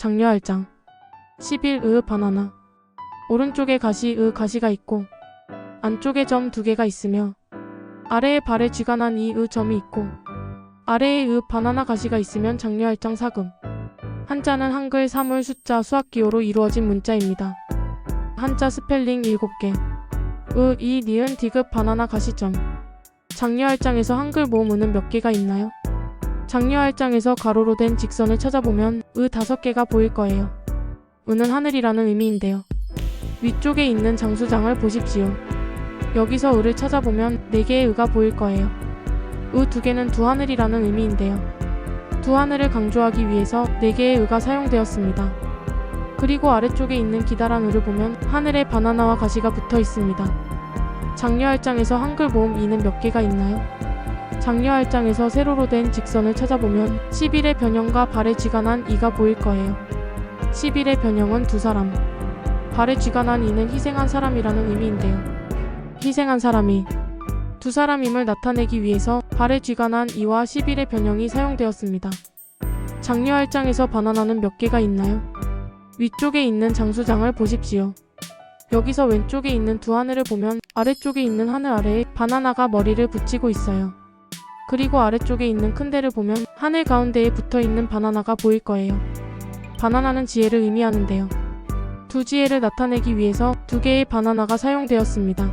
장려할장 11. 의 바나나 오른쪽에 가시 의 가시가 있고 안쪽에 점 두 개가 있으며 아래에 발에 쥐가 난이의 점이 있고 아래에 의 바나나 가시가 있으면 장려할장 사금 한자는 한글 사물 숫자 수학 기호로 이루어진 문자입니다. 한자 스펠링 7개 의, 이, 니은, 디귿, 바나나 가시점 장려할장에서 한글 모음 의는 몇 개가 있나요? 장려할장에서 가로로 된 직선을 찾아보면 의 다섯 개가 보일 거예요. 의는 하늘이라는 의미인데요. 위쪽에 있는 장수장을 보십시오. 여기서 의를 찾아보면 네 개의 의가 보일 거예요. 의 두 개는 두 하늘이라는 의미인데요. 두 하늘을 강조하기 위해서 네 개의 의가 사용되었습니다. 그리고 아래쪽에 있는 기다란 의를 보면 하늘에 바나나와 가시가 붙어 있습니다. 장려할장에서 한글 모음 2는 몇 개가 있나요? 장려할장에서 세로로 된 직선을 찾아보면 11의 변형과 발에 쥐가 난 2가 보일 거예요. 11의 변형은 두 사람, 발에 쥐가 난 2는 희생한 사람이라는 의미인데요. 희생한 사람이 두 사람임을 나타내기 위해서 발에 쥐가 난 2와 11의 변형이 사용되었습니다. 장려할장에서 바나나는 몇 개가 있나요? 위쪽에 있는 장수장을 보십시오. 여기서 왼쪽에 있는 두 하늘을 보면 아래쪽에 있는 하늘 아래에 바나나가 머리를 붙이고 있어요. 그리고 아래쪽에 있는 큰 데를 보면 하늘 가운데에 붙어 있는 바나나가 보일 거예요. 바나나는 지혜를 의미하는데요. 두 지혜를 나타내기 위해서 두 개의 바나나가 사용되었습니다.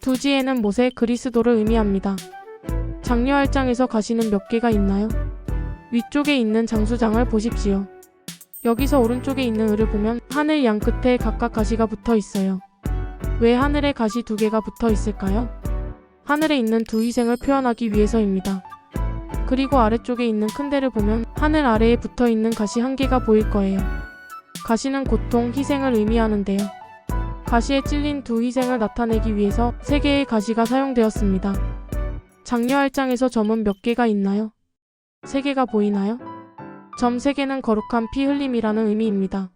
두 지혜는 모세 그리스도를 의미합니다. 장려할장에서 가시는 몇 개가 있나요? 위쪽에 있는 장수장을 보십시오. 여기서 오른쪽에 있는 을을 보면 하늘 양 끝에 각각 가시가 붙어 있어요. 왜 하늘에 가시 두 개가 붙어 있을까요? 하늘에 있는 두 희생을 표현하기 위해서입니다. 그리고 아래쪽에 있는 큰 데를 보면 하늘 아래에 붙어 있는 가시 한 개가 보일 거예요. 가시는 고통, 희생을 의미하는데요. 가시에 찔린 두 희생을 나타내기 위해서 세 개의 가시가 사용되었습니다. 장려할장에서 점은 몇 개가 있나요? 세 개가 보이나요? 점 세 개는 거룩한 피 흘림이라는 의미입니다.